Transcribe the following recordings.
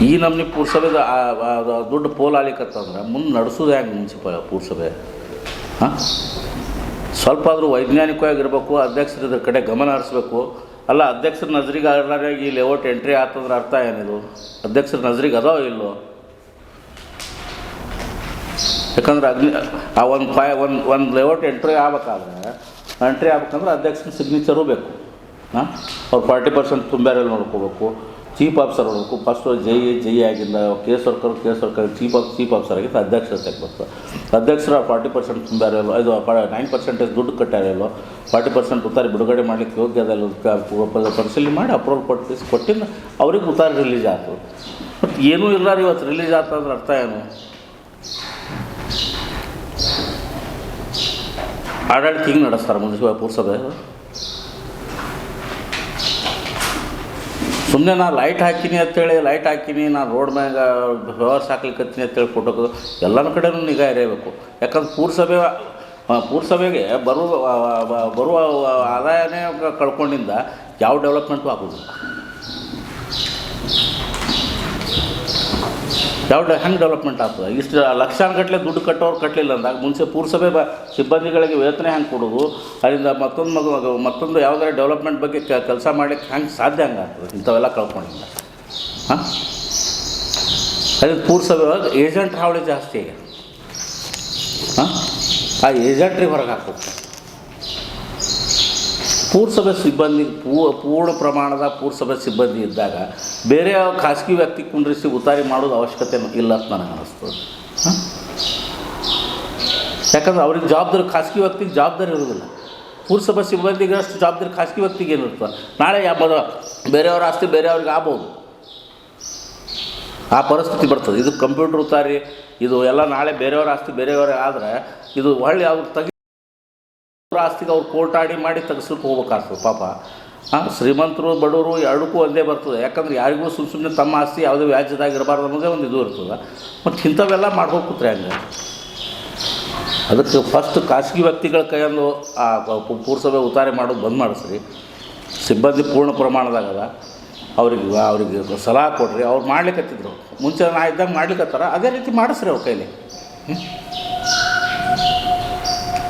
ಈ ನಮ್ನಿ ಪುರಸಭೆದ ದೊಡ್ಡ ಆ- ಆ, ದುಡ್ಡು ಪೋಲ್ ಆಲಿಕತ್ತಂದ್ರೆ ಮುಂದೆ ನಡೆಸೋದು ಹೆಂಗೆ ಮುನ್ಸಿಪ, ಪುರಸಭೆ? ಹಾಂ? ಸ್ವಲ್ಪ ಆದರೂ ವೈಜ್ಞಾನಿಕವಾಗಿರ್ಬೇಕು ಅಧ್ಯಕ್ಷರ ಕಡೆ ಗಮನ ಹರಿಸ್ಬೇಕು. ಅಲ್ಲ, ಅಧ್ಯಕ್ಷರ ನಜರಿಗೆ ಆಗಲಾರಾಗಿ ಈ ಲೇಔಟ್ ಎಂಟ್ರಿ ಆತಂದ್ರೆ ಅರ್ಥ ಏನಿದು? ಅಧ್ಯಕ್ಷರ ನಜರಿಗೆ ಅದಾವ ಇಲ್ಲೋ ಯಾಕಂದ್ರೆ ಅಗ್ನಿ, ಆ ಒಂದು ಫೈ, ಒಂದು ಒಂದು ಲೇಔಟ್ ಎಂಟ್ರಿ ಆಗ್ಬೇಕಾದ್ರೆ ಎಂಟ್ರಿ ಆಗ್ಬೇಕಂದ್ರೆ ಅಧ್ಯಕ್ಷನ ಸಿಗ್ನೇಚರು ಬೇಕು. ಹಾಂ? ಅವ್ರು ಫಾರ್ಟಿ ಪರ್ಸೆಂಟ್ ತುಂಬ್ಯಾರಲ್ಲಿ ನೋಡ್ಕೋಬೇಕು. ಚೀಫ್ ಆಫೀಸರ್ ನೋಡಬೇಕು. ಫಸ್ಟು ಜೈ ಜೈ ಆಗಿಂದ S worker case worker chief of chief officer ಆಗಿದ್ದು ಅಧ್ಯಕ್ಷತೆ ಬರ್ತದೆ ಅಧ್ಯಕ್ಷರ ಫಾರ್ಟಿ ಪರ್ಸೆಂಟ್ ತುಂಬ್ಯಾರಲ್ಲೋ ಇದು ನೈನ್ ಪರ್ಸೆಂಟೇಜ್ ದುಡ್ಡು ಕಟ್ಟಾರಲ್ಲೋ ಫಾರ್ಟಿ ಪರ್ಸೆಂಟ್ ಉತ್ತಾರಿ ಬಿಡುಗಡೆ ಮಾಡಲಿಕ್ಕೆ ಯೋಗ್ಯ ಅದಲ್ಲ ಕ- ಪರಿಶೀಲನೆ ಮಾಡಿ ಅಪ್ರೂವಲ್ ಕೊಟ್ಟು ಕೊಟ್ಟಿಂದ ಅವ್ರಿಗೆ ಉತ್ತಾರ ರಿಲೀಸ್ ಆಯ್ತು ಬಟ್ ಏನೂ ಇಲ್ಲ ರೀ ಇವತ್ತು ರಿಲೀಸ್ ಅಂದ್ರೆ ಅರ್ಥ ಏನು? ಆಡಳಿತ ಹಿಂಗೆ ನಡೆಸ್ತಾರೆ ಮುನ್ಸಿಪಲ್ ಪುರಸಭೆ? ಸುಮ್ಮನೆ ನಾ ಲೈಟ್ ಹಾಕಿನಿ ಅಂತೇಳಿ ಲೈಟ್ ಹಾಕಿನಿ ನಾನು ರೋಡ್ ಮ್ಯಾಗ ವ್ಯವಸ್ಥೆ ಹಾಕ್ಲಿಕ್ಕತ್ತೀನಿ ಅಂತೇಳಿ ಫೋಟೋ ಎಲ್ಲನ ಕಡೆನೂ ನಿಗಾ ಇರಬೇಕು ಯಾಕಂದ್ರೆ ಪುರಸಭೆ ಪುರಸಭೆಗೆ ಬರುವ ಬರುವ ಆದಾಯನೇ ಕಳ್ಕೊಂಡಿಂದ, ಯಾವ ಡೆವಲಪ್ಮೆಂಟು ಆಗೋದಿಲ್ಲ. ಯಾವ ಹೆಂಗೆ ಡೆವಲಪ್ಮೆಂಟ್ ಆಗ್ತದೆ? ಇಷ್ಟು ಲಕ್ಷಾನುಗಟ್ಟಲೆ ದುಡ್ಡು ಕಟ್ಟೋರು ಕಟ್ಟಲಿಲ್ಲ ಅಂದಾಗ ಮುಂಚೆ ಪುರಸಭೆ ಬ, ಸಿಬ್ಬಂದಿಗಳಿಗೆ ವೇತನ ಹೆಂಗೆ ಕೊಡೋದು? ಅದರಿಂದ ಮತ್ತೊಂದು ಮಗು ಮತ್ತೊಂದು ಯಾವುದಾರ ಡೆವಲಪ್ಮೆಂಟ್ ಬಗ್ಗೆ ಕೆಲಸ ಮಾಡಲಿಕ್ಕೆ ಹೆಂಗೆ ಸಾಧ್ಯ ಹಂಗೆ ಆಗ್ತದೆ? ಇಂಥವೆಲ್ಲ ಕಳ್ಕೊಂಡಿಲ್ಲ. ಹಾಂ? ಅದಕ್ಕೆ ಪುರಸಭೆ ಏಜೆಂಟ್ ಹಾವಳಿ ಜಾಸ್ತಿ ಆಗ್ಯದ ಹಾಂ? ಆ ಏಜೆಂಟ್ರಿಗೆ ಹೊರಗೆ ಹಾಕ್ಬೇಕು. ಪೂರಸಭೆ ಸಿಬ್ಬಂದಿ, ಪೂ, ಪೂರ್ಣ ಪ್ರಮಾಣದ ಪೂರ್ಸಭೆ ಸಿಬ್ಬಂದಿ ಇದ್ದಾಗ ಬೇರೆ ಯಾವ ಖಾಸಗಿ ವ್ಯಕ್ತಿ ಕುಂಡ್ರಿಸಿ ಉತ್ತಾರಿ ಮಾಡೋದು ಅವಶ್ಯಕತೆ ಇಲ್ಲ ಅಂತ ನನಗೆ ಅನ್ನಿಸ್ತದೆ ಯಾಕಂದ್ರೆ ಅವ್ರಿಗೆ ಜವಾಬ್ದಾರಿ, ಖಾಸಗಿ ವ್ಯಕ್ತಿಗೆ ಜವಾಬ್ದಾರಿ ಇರೋದಿಲ್ಲ ಪೂರ್ಸಭೆ ಸಿಬ್ಬಂದಿಗೆ ಅಷ್ಟು ಜವಾಬ್ದಾರಿ ಖಾಸಗಿ ವ್ಯಕ್ತಿಗೆ ಏನಿರ್ತದೆ ನಾಳೆ ಯಾವ ಬೇರೆಯವ್ರ ಆಸ್ತಿ ಬೇರೆಯವ್ರಿಗೆ ಆಗ್ಬೋದು. ಆ ಪರಿಸ್ಥಿತಿ ಬರ್ತದೆ. ಇದು ಕಂಪ್ಯೂಟರ್ ಉತ್ತಾರಿ ಇದು ಎಲ್ಲ ನಾಳೆ ಬೇರೆಯವ್ರ ಆಸ್ತಿ ಬೇರೆಯವ್ರಿಗೆ ಆದರೆ ಇದು ಹೊಳ್ಳಿ ಅವ್ರಿಗೆ ತೆಗಿ ಆಸ್ತಿಗೆ ಅವ್ರು ಕೋರ್ಟಾಡಿ ಮಾಡಿ ತೆಗೆಸ್ಲಿಕ್ಕೆ ಹೋಗ್ಬೇಕಾಗ್ತದೆ, ಪಾಪ. ಹಾಂ ಶ್ರೀಮಂತರು, ಬಡವರು ಎರಡಕ್ಕೂ ಒಂದೇ ಬರ್ತದೆ. ಯಾಕಂದ್ರೆ ಯಾರಿಗೂ ಸುಮ್ಮ ಸುಮ್ಮನೆ ತಮ್ಮ ಆಸ್ತಿ ಯಾವುದೇ ವ್ಯಾಜ್ಯದಾಗ ಇರಬಾರ್ದು ಅನ್ನೋದೇ ಒಂದು ಇದು ಇರ್ತದೆ. ಮತ್ತು ಇಂಥವೆಲ್ಲ ಮಾಡ್ಬೇಕು ಕೂತ್ರೆ ಹಂಗೆ? ಅದಕ್ಕೆ ಫಸ್ಟ್ ಖಾಸಗಿ ವ್ಯಕ್ತಿಗಳ ಕೈಯಲ್ಲಿ ಆ ಪುರಸಭೆ ಉತ್ತಾರೆ ಮಾಡೋದು ಬಂದ್ ಮಾಡಿಸ್ರಿ. ಸಿಬ್ಬಂದಿ ಪೂರ್ಣ ಪ್ರಮಾಣದಾಗದ ಅವ್ರಿಗೆ ಅವ್ರಿಗೆ ಸಲಹೆ ಕೊಡ್ರಿ. ಅವ್ರು ಮಾಡ್ಲಿಕ್ಕತ್ತಿದ್ರು ಮುಂಚೆ ನಾ ಇದ್ದಾಗ ಮಾಡ್ಲಿಕ್ಕತ್ತಾರ ಅದೇ ರೀತಿ ಮಾಡಿಸ್ರಿ ಅವ್ರ ಕೈಲಿ.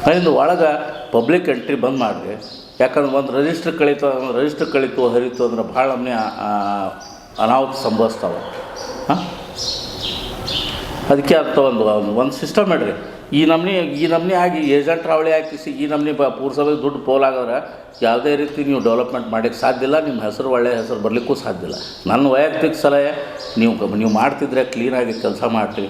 ಅದರಿಂದ ಒಳಗೆ ಪಬ್ಲಿಕ್ ಎಂಟ್ರಿ ಬಂದ್ ಮಾಡಿರಿ. ಯಾಕಂದ್ರೆ ಒಂದು ರಿಜಿಸ್ಟರ್ ಕಳೀತು ರಿಜಿಸ್ಟ್ರ್ ಕಳೀತು, ಹರಿತು ಅಂದ್ರೆ ಭಾಳ ನಮ್ನೆ ಅನಾಹುತ ಸಂಭವಿಸ್ತಾವ. ಹಾಂ? ಅದಕ್ಕೆ ಅಂತ ಒಂದು ಒಂದು ಸಿಸ್ಟಮ್ ಇಡ್ರಿ. ಈ ನಮ್ನಿ ಈ ನಮ್ನಿ ಆಗಿ ಏಜೆಂಟ್ ಹಾವಳಿ ಹಾಕಿಸಿ ಈ ನಮ್ನಿ ಬ ದುಡ್ಡು ದುಡ್ಡು ಪೋಲಾಗಿದ್ರೆ ಯಾವುದೇ ರೀತಿ ನೀವು ಡೆವಲಪ್ಮೆಂಟ್ ಮಾಡೋಕ್ಕೆ ಸಾಧ್ಯ ಇಲ್ಲ ನಿಮ್ಮ ಹೆಸರು ಒಳ್ಳೆಯ ಹೆಸರು ಬರಲಿಕ್ಕೂ ಸಾಧ್ಯ ಇಲ್ಲ. ನನ್ನ ವೈಯಕ್ತಿಕ ಸಲಹೆ, ನೀವು ನೀವು ಮಾಡ್ತಿದ್ರೆ ಕ್ಲೀನಾಗಿ ಕೆಲಸ ಮಾಡಿರಿ.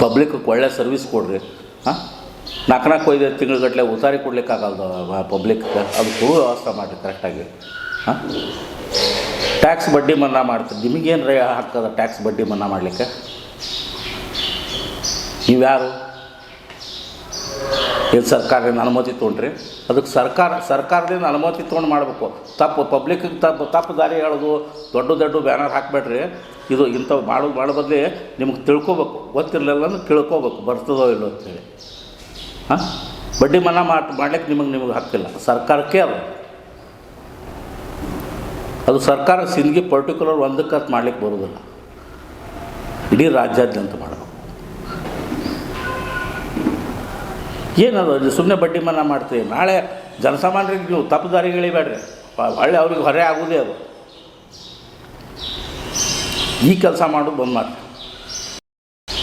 ಪಬ್ಲಿಕ್ಗೆ ಒಳ್ಳೆ ಸರ್ವಿಸ್ ಕೊಡಿರಿ. ಹಾಂ? ನಾಲ್ಕು ನಾಲ್ಕು ಐದು ತಿಂಗಳುಗಟ್ಟಲೆ ಉತ್ತಾರಿ ಕೊಡ್ಲಿಕ್ಕಾಗಲ್ದು ಪಬ್ಲಿಕ್ಗೆ ಅದು ಕೊಡುವ ವ್ಯವಸ್ಥೆ ಮಾಡಿರಿ ಕರೆಕ್ಟಾಗಿ ಹಾಂ? ಟ್ಯಾಕ್ಸ್ ಬಡ್ಡಿ ಮನ್ನಾ ಮಾಡ್ತೀರಿ. ನಿಮಗೇನು ರೇ ಹಾಕದ ಟ್ಯಾಕ್ಸ್ ಬಡ್ಡಿ ಮನ್ನಾ ಮಾಡಲಿಕ್ಕೆ? ನೀವು ಇದು ಸರ್ಕಾರದಿಂದ ಅನುಮತಿ ತೊಗೊಂಡ್ರಿ? ಅದಕ್ಕೆ ಸರ್ಕಾರ, ಸರ್ಕಾರದಿಂದ ಅನುಮತಿ ತೊಗೊಂಡು ಮಾಡಬೇಕು. ತಪ್ಪು ಪಬ್ಲಿಕ್ಕಿಗೆ ತಪ್ಪು ತಪ್ಪು ದಾರಿ ಹೇಳೋದು, ದೊಡ್ಡ ದೊಡ್ಡ ಬ್ಯಾನರ್ ಹಾಕಬೇಡ್ರಿ. ಇದು ಇಂಥವು ಮಾಡೋದು ಮಾಡೋ ಬದಲಿ ನಿಮಗೆ ತಿಳ್ಕೊಬೇಕು. ಗೊತ್ತಿರಲಿಲ್ಲ ಅಂದ್ರೆ ತಿಳ್ಕೊಬೇಕು. ಬರ್ತದೋ ಇಲ್ಲೋ ಅಂತೇಳಿ. ಹಾಂ? ಬಡ್ಡಿ ಮನ್ನಾ ಮಾಡಿ, ಮಾಡ್ಲಿಕ್ಕೆ ನಿಮಗೆ ನಿಮಗೆ ಹಕ್ಕಿಲ್ಲ. ಸರ್ಕಾರಕ್ಕೆ ಅದು. ಅದು ಸರ್ಕಾರ ಸಿಂದಗಿ ಪರ್ಟಿಕ್ಯುಲರ್ ಒಂದಕ್ಕೆ ಅದು ಮಾಡ್ಲಿಕ್ಕೆ ಬರೋದಿಲ್ಲ. ಇಡೀ ರಾಜ್ಯಾದ್ಯಂತ ಮಾಡಬೇಕು. ಏನದು ಸುಮ್ಮನೆ ಬಡ್ಡಿ ಮನ್ನಾ ಮಾಡ್ತೀವಿ ನಾಳೆ ಜನಸಾಮಾನ್ಯರಿಗೆ ನೀವು ತಪ್ಪು ದಾರಿಗಳಿಬೇಡ್ರಿ ಹೊಳ್ಳಿ ಅವ್ರಿಗೆ ಹೊರೆ ಆಗೋದೇ ಅದು. ಈ ಕೆಲಸ ಮಾಡೋದು ಬಂದ್ ಮಾಡಿ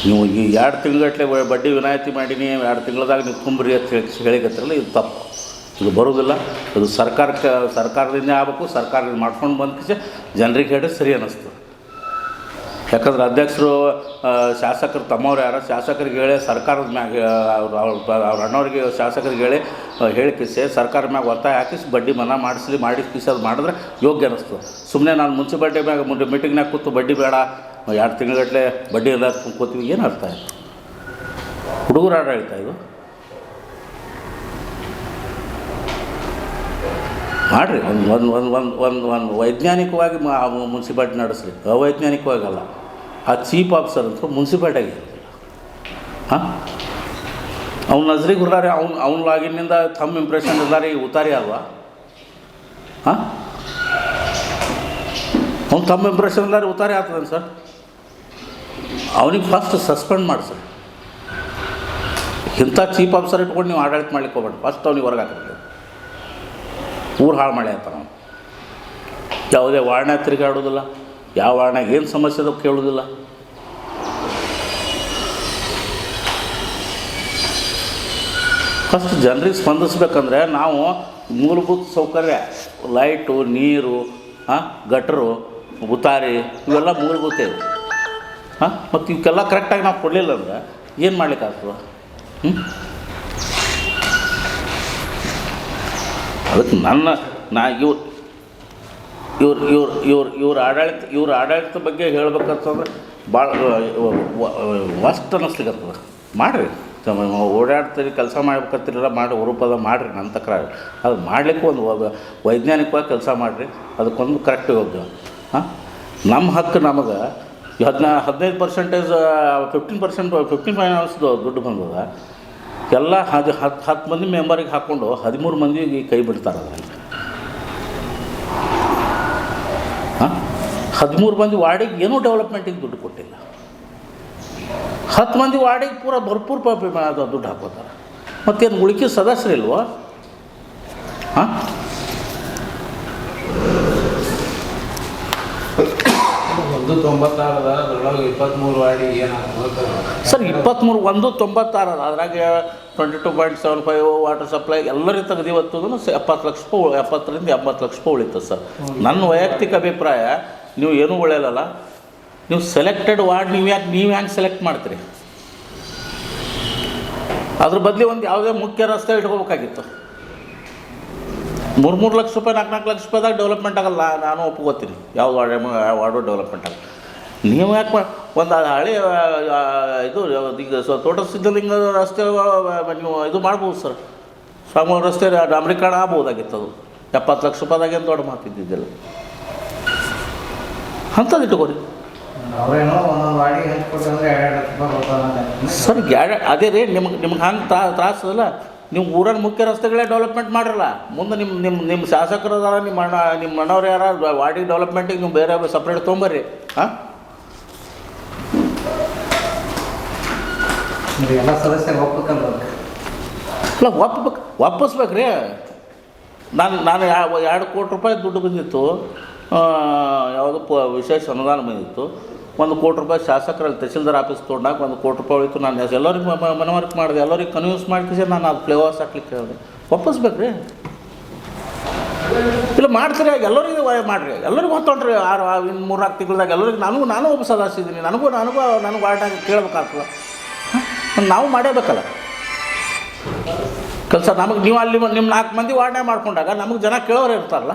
ನೀವು ಈ ಎರಡು ತಿಂಗಳಗಟ್ಟಲೆ ಬಡ್ಡಿ ವಿನಾಯಿತಿ ಮಾಡೀನಿ, ಎರಡು ತಿಂಗಳದಾಗ ನೀವು ತುಂಬ್ರಿ ಅಂತ ಹೇಳಿ ಹೇಳಿಕತ್ತಿರಲ್ಲ, ಇದು ತಪ್ಪು. ಇದು ಬರೋದಿಲ್ಲ. ಅದು ಸರ್ಕಾರಕ್ಕೆ, ಸರ್ಕಾರದಿಂದ ಆಗಬೇಕು, ಸರ್ಕಾರದಿಂದ ಮಾಡ್ಕೊಂಡು ಬಂದ ಜನರಿಗೆ ಹೇಳಿ ಸರಿ ಅನ್ನಿಸ್ತು ಯಾಕಂದ್ರೆ ಅಧ್ಯಕ್ಷರು ಶಾಸಕರು ತಮ್ಮವ್ರು ಯಾರು, ಶಾಸಕರಿಗೆ ಹೇಳಿ, ಸರ್ಕಾರದ ಮ್ಯಾಗ ಅವ್ರು, ಅವ್ರ ಅಣ್ಣವ್ರಿಗೆ ಶಾಸಕರಿಗೆ ಹೇಳಿ ಹೇಳಿ ಕಿಸೆ, ಸರ್ಕಾರ ಮ್ಯಾಗ ಒತ್ತಾಯ ಹಾಕಿಸಿ ಬಡ್ಡಿ ಮನ ಮಾಡಿಸ್ಲಿ ಮಾಡಿ ಕಿಸಿ ಅದು ಮಾಡಿದ್ರೆ ಯೋಗ್ಯ ಅನ್ನಿಸ್ತು ಸುಮ್ಮನೆ ನಾನು ಮುನ್ಸಿಪಾಲ್ಟಿ ಮ್ಯಾಗ ಮೀಟಿಂಗ್ನಾಗ ಕೂತು ಬಡ್ಡಿ ಬೇಡ ಎರಡು ತಿಂಗಳಗಟ್ಟಲೆ ಬಡ್ಡಿ ಎಲ್ಲ ಕೂತೀವಿ ಏನು ಅರ್ಥ ಆಯಿತು? ಹುಡುಗರು ಆಡಳಿತ ಇದು ಮಾಡಿರಿ, ಒಂದು ಒಂದು ಒಂದು ಒಂದು ಒಂದು ಒಂದು ವೈಜ್ಞಾನಿಕವಾಗಿ ಮುನ್ಸಿಪಾಲ್ಟಿ ನಡೆಸ್ರಿ. ಅವೈಜ್ಞಾನಿಕವಾಗಿ ಅಲ್ಲ ಆ ಚೀಫ್ ಆಫೀಸರ್ ಅಂತ ಮುನ್ಸಿಪಾಲ್ಟಿಯಾಗಿ ಹಾಂ? ಅವ್ನ ನಜರಿಗೆ ಹುರ್ಲಾರಿ ಅವ್ನು, ಅವ್ನ ಲಾಗಿನಿಂದ ತಮ್ಮ ಇಂಪ್ರೆಷನ್ ಇಲ್ಲಾರಿ ಉತ್ತಾರಿ ಅಲ್ವಾ? ಹಾಂ? ಅವ್ನು ತಮ್ಮ ಇಂಪ್ರೆಷನ್ ಇಲ್ಲಾರಿ ಉತ್ತಾರಿ ಆಗ್ತದೆ ಸರ್? ಅವನಿಗೆ ಫಸ್ಟ್ ಸಸ್ಪೆಂಡ್ ಮಾಡಿ ಸರ್. ಇಂಥ ಚೀಫ್ ಆಫೀಸರ್ ಇಟ್ಕೊಂಡು ನೀವು ಆಡಳಿತ ಮಾಡ್ಲಿಕ್ಕೆ ಹೋಗ್ಬೇಡಿ ಫಸ್ಟ್ ಅವ್ನಿಗೆ ಹೊರಗೆ ಹಾಕಬೇಕು ಊರು ಹಾಳು ಮಾಡಿ ಅಂತ ನಾವು ಯಾವುದೇ ವಾರ್ಣ ತಿರುಗಾಡೋದಿಲ್ಲ, ಯಾವ ವಾರ್ಣಾಗ ಏನು ಸಮಸ್ಯೆ ಅದಕ್ಕೆ ಕೇಳೋದಿಲ್ಲ. ಫಸ್ಟ್ ಜನರಿಗೆ ಸ್ಪಂದಿಸ್ಬೇಕಂದ್ರೆ ನಾವು ಮೂಲಭೂತ ಸೌಕರ್ಯ ಲೈಟು ನೀರು ಗಟ್ರು ಉತಾರಿ ಇವೆಲ್ಲ ಮೂಲಭೂತ ಇವು. ಹಾಂ? ಮತ್ತು ಇವಕ್ಕೆಲ್ಲ ಕರೆಕ್ಟಾಗಿ ನಾವು ಕೊಡಲಿಲ್ಲ ಅಂದ್ರೆ ಏನು ಮಾಡ್ಲಿಕ್ಕಾಗ್ತದೆ ಹ್ಞೂ ಅದಕ್ಕೆ ನನ್ನ ನಾ ಇವ್ರು ಇವ್ರು ಇವ್ರು ಇವ್ರು ಇವ್ರ ಆಡಳಿತ ಇವ್ರ ಆಡಳಿತ ಬಗ್ಗೆ ಹೇಳ್ಬೇಕಂತಂದ್ರೆ ಭಾಳ ವಸ್ಟ್ ಅನ್ನಿಸ್ಲಿಕ್ಕತ್ತದ ಮಾಡಿರಿ. ಓಡಾಡ್ತೀರಿ, ಕೆಲಸ ಮಾಡ್ಬೇಕತ್ತಿರಲ್ಲ ಮಾಡಿ ರೂಪದ ಮಾಡಿರಿ ನನ್ನ ತಕ್ಕ ಅದು ಮಾಡಲಿಕ್ಕೂ ಒಂದು ವೈಜ್ಞಾನಿಕವಾಗಿ ಕೆಲಸ ಮಾಡಿರಿ. ಅದಕ್ಕೊಂದು ಕರೆಕ್ಟ್ ಯೋಗ್ಯ. ಹಾಂ? ನಮ್ಮ ಹಕ್ಕು ನಮಗೆ ಹದಿನಾ, ಹದಿನೈದು ಪರ್ಸೆಂಟೇಜ್ ಫಿಫ್ಟೀನ್ ಪರ್ಸೆಂಟ್ ಫಿಫ್ಟೀನ್ ಫೈನಾನ್ಸ್ದು ದುಡ್ಡು ಬಂದದ. ಎಲ್ಲ ಹದಿ ಹತ್ತು ಹತ್ತು ಮಂದಿ ಮೆಂಬರಿಗೆ ಹಾಕ್ಕೊಂಡು ಹದಿಮೂರು ಮಂದಿಗೆ ಕೈ ಬಿಡ್ತಾರೆ ಅದರಲ್ಲಿ. ಹಾಂ ಹದಿಮೂರು ಮಂದಿ ವಾರ್ಡಿಗೆ ಏನೂ ಡೆವಲಪ್ಮೆಂಟಿಗೆ ದುಡ್ಡು ಕೊಟ್ಟಿಲ್ಲ. ಹತ್ತು ಮಂದಿ ವಾರ್ಡಿಗೆ ಪೂರ ಭರ್ಪೂರ್ ದುಡ್ಡು ಹಾಕೋತಾರೆ. ಮತ್ತೇನು ಉಳಿಕೆ ಸದಸ್ಯರಿಲ್ವೋ? ಹಾಂ ಒಂದು ತೊಂಬತ್ತಾರದ ಅದ್ರೊಳಗೆ ಇಪ್ಪತ್ತ್ಮೂರು ಸರ್ ಇಪ್ಪತ್ತ್ಮೂರು ಒಂದು ತೊಂಬತ್ತಾರು ಅದ ಅದ್ರಾಗ twenty two point seven five water supply ಎಲ್ಲರಿಗೂ ತೆಗೆದು ಇವತ್ತು ಎಪ್ಪತ್ತು ಲಕ್ಷ ಎಪ್ಪತ್ತರಿಂದ ಎಂಬತ್ತು ಲಕ್ಷ ರೂಪಾಯಿ ಉಳಿತದೆ ಸರ್. ನನ್ನ ವೈಯಕ್ತಿಕ ಅಭಿಪ್ರಾಯ, ನೀವು ಏನೂ ಉಳಿಯಲ್ಲ ನೀವು ಸೆಲೆಕ್ಟೆಡ್ ವಾರ್ಡ್ ನೀವು ಯಾಕೆ, ನೀವು ಹ್ಯಾಂಗೆ ಸೆಲೆಕ್ಟ್ ಮಾಡ್ತೀರಿ? ಅದ್ರ ಬದಲಿ ಒಂದು ಯಾವುದೇ ಮುಖ್ಯ ರಸ್ತೆ ಇಟ್ಕೋಬೇಕಾಗಿತ್ತು. ಮೂರು ಮೂರು ಲಕ್ಷ ರೂಪಾಯಿ ನಾಲ್ಕು ನಾಲ್ಕು ಲಕ್ಷ ರೂಪಾಯಿದಾಗ ಡೆವಲಪ್ಮೆಂಟ್ ಆಗಲ್ಲ. ನಾನು ಒಪ್ಕೋತೀನಿ. ಯಾವ ವಾರ್ಡ್ ಡೆವಲಪ್ಮೆಂಟ್ ಆಗಲ್ಲ. ನೀವು ಯಾಕೆ ಒಂದು ಹಳೆ ಇದು ಈಗ ಸೊ ತೋಟ ಸಿದ್ಧಲಿಂಗ ರಸ್ತೆ ನೀವು ಇದು ಮಾಡ್ಬೋದು ಸರ್. ಸ್ವಾಮಿ ರಸ್ತೆ ಡಾಮ್ರೀಕರಣ ಆಗ್ಬೋದಾಗಿತ್ತು ಅದು. ಎಪ್ಪತ್ತು ಲಕ್ಷ ರೂಪಾಯಿದಾಗೇನು ದೊಡ್ಡ ಮಾತಿದ್ದಿದ್ದಿಲ್ಲ ಅಂಥದ್ದು ಇಟ್ಕೋರಿ ಸರ್ ಅದೇ ರೀ ನಿಮ್ಗೆ ನಿಮ್ಗೆ ಹಂಗೆ ತ್ರಾಸದಲ್ಲ ತ್ರಾಸಲ್ಲ ನೀವು ಊರಲ್ಲಿ ಮುಖ್ಯ ರಸ್ತೆಗಳೇ ಡೆವಲಪ್ಮೆಂಟ್ ಮಾಡಿರಲ್ಲ. ಮುಂದೆ ನಿಮ್ಮ ನಿಮ್ಮ ನಿಮ್ಮ ಶಾಸಕರು ಅದಾರ ನಿಮ್ಮ ಅಣ್ಣ ನಿಮ್ಮ ಅಣ್ಣವ್ರು ಯಾರ ವಾರ್ಡಿಗೆ ಡೆವಲಪ್ಮೆಂಟಿಗೆ ನೀವು ಬೇರೆ ಸಪ್ರೇಟ್ ತೊಗೊಂಬರ್ರಿ. ಹಾಂ? ಎಲ್ಲ ಸದಸ್ಯರು ಅಲ್ಲ ಒಪ್ಪಬೇಕು ಒಪ್ಪಿಸ್ಬೇಕು ರೀ ನಾನು ನಾನು ಎರಡು ಕೋಟಿ ರೂಪಾಯಿ ದುಡ್ಡು ಬಂದಿತ್ತು. ಯಾವುದು ಪ ವಿಶೇಷ ಅನುದಾನ ಬಂದಿತ್ತು. ಒಂದು ಕೋಟಿ ರೂಪಾಯಿ ಶಾಸಕರಲ್ಲಿ ತಹಸೀಲ್ದಾರ್ ಆಫೀಸ್ ತೊಗೊಂಡಾಗ ಒಂದು ಕೋಟಿ ರೂಪಾಯಿ ಹೋಯಿತು. ನಾನು ಎಲ್ಲರಿಗೂ ಮನವರಿಕೆ ಮಾಡಿದೆ. ಎಲ್ಲರಿಗೆ ಕನ್ವಿನ್ಸ್ ಮಾಡ್ಕಿಸಿ ನಾನು ಅದು ಫ್ಲೇವರ್ಸ್ ಹಾಕ್ಲಿಕ್ಕೆ ಹೇಳಿದೆ ಒಪ್ಪಿಸ್ಬೇಕು ಇಲ್ಲ ಮಾಡ್ತೀರಿ ಎಲ್ಲರಿಗೂ ಮಾಡಿರಿ. ಎಲ್ಲರಿಗೂ ಹೊತ್ತೊಂಡ್ರಿ ಆರು ಇನ್ನು ಮೂರು ನಾಲ್ಕು ತಿಂಗಳದಾಗ ಎಲ್ಲರಿಗೂ ನನಗೂ, ನಾನು ಒಬ್ಬ ಸದಸ್ಯ ನನಗೂ ನನಗೂ ನನಗೂ ವಾರ್ಡಾಗ ಕೇಳಬೇಕಾಗ್ತದೆ. ನಾವು ಮಾಡೇಬೇಕಲ್ಲ ಕೆಲಸ ನಮಗೆ, ನೀವು ಅಲ್ಲಿ ನಿಮ್ಮ ನಾಲ್ಕು ಮಂದಿ ವಾರ್ಡ್ನೇ ಮಾಡ್ಕೊಂಡಾಗ ನಮಗೆ ಜನ ಕೇಳೋರು ಇರ್ತಾರಲ್ಲ.